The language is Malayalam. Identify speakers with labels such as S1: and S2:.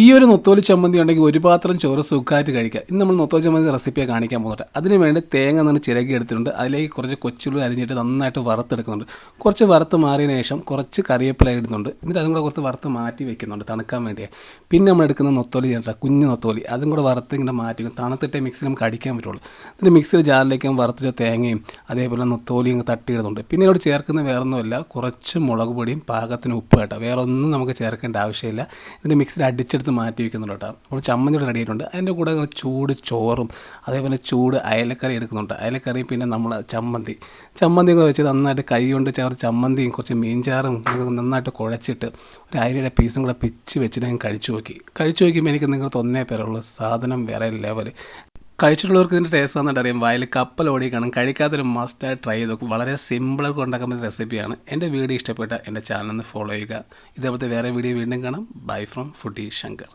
S1: ഈ ഒരു നൊത്തോലി ചമ്മന്തി ഉണ്ടെങ്കിൽ ഒരു പാത്രം ചോറ് സുഖമായിട്ട് കഴിക്കാം. ഇന്ന് നമ്മൾ നൊത്തോലി ചമ്മന്തി റെസിപ്പിയെ കാണിക്കാൻ പോകുന്നുണ്ട് അതിന് വേണ്ടി തേങ്ങ നിന്ന് ചിരകി എടുത്തിട്ടുണ്ട്. അതിലേക്ക് കുറച്ച് കൊച്ചുള്ളി അരിഞ്ഞിട്ട് നന്നായിട്ട് വറുത്തെടുക്കുന്നുണ്ട്. കുറച്ച് വറുത്ത് മാറിയതിന് ശേഷം കുറച്ച് കറിവേപ്പില ഇടുന്നുണ്ട്. എന്നിട്ട് അതും കൂടെ കുറച്ച് വറുത്ത് മാറ്റി വെക്കുന്നുണ്ട് തണുക്കാൻ വേണ്ടിയാണ് പിന്നെ നമ്മൾ എടുക്കുന്ന നൊത്തോലി ചേട്ടാ കുഞ്ഞു നൊത്തോലി. അതും കൂടെ വറുത്ത് ഇങ്ങനെ മാറ്റി. തണുത്തിട്ടേ മിക്സിൽ നമുക്ക് അടിക്കാൻ പറ്റുള്ളൂ. എന്നിട്ട് മിക്സിയിൽ ജാറിലേക്ക് വറുത്തിട്ട് തേങ്ങയും അതേപോലെ നൊത്തോലിയും തട്ടിയിടുന്നുണ്ട് പിന്നെ ഇവിടെ ചേർക്കുന്ന വേറൊന്നുമല്ല കുറച്ച് മുളക് പൊടിയും പാകത്തിന് ഉപ്പ് കേട്ടോ. വേറെ ഒന്നും നമുക്ക് ചേർക്കേണ്ട ആവശ്യമില്ല. ഇതിന്റെ മിക്സിയിൽ അടിച്ചെടുത്ത് മാറ്റി വെക്കുന്നുണ്ട് കേട്ടോ. അപ്പോൾ ചമ്മന്തി റെഡിയായിട്ടുണ്ട് റെഡി ആയിട്ടുണ്ട്. അതിന്റെ കൂടെ ചൂട് ചോറും അതേപോലെ ചൂട് അയലക്കറി എടുക്കുന്നുണ്ട്. അയലക്കറി പിന്നെ നമ്മൾ ചമ്മന്തി. ചമ്മന്തി കൂടെ വെച്ചിട്ട് നന്നായിട്ട് കൈ കൊണ്ട് ചേർത്ത് ചമ്മന്തിയും കുറച്ച് മീൻചാറും നന്നായിട്ട് കുഴച്ചിട്ട് ഒരു അരിയുടെ പീസും കൂടെ പിച്ച് വെച്ചിട്ട് ഞാൻ കഴിച്ചു നോക്കി. കഴിച്ചു നോക്കിയപ്പോൾ എനിക്ക് നിങ്ങൾ തൊന്നേ പേരുള്ളൂ. സാധനം വേറെ ലെവൽ കഴിച്ചിട്ടുള്ളവർക്ക് ഇതിന്റെ ടേസ്റ്റ് വന്നിട്ട് അറിയാം. വയലിൽ കപ്പൽ ഓടിക്കണം കാണും കഴിക്കാത്തൊരു മസ്റ്റായി ട്രൈ ചെയ്ത് നോക്കും. വളരെ സിമ്പിളായി ഉണ്ടാക്കാൻ പറ്റുന്ന റെസിപ്പിയാണ് എന്റെ വീഡിയോ ഇഷ്ടപ്പെട്ട എന്റെ ചാനൽ ഒന്ന് ഫോളോ ചെയ്യുക. ഇതേപോലത്തെ വേറെ വീഡിയോ വീണ്ടും കാണാം. Bye from foodie Shankar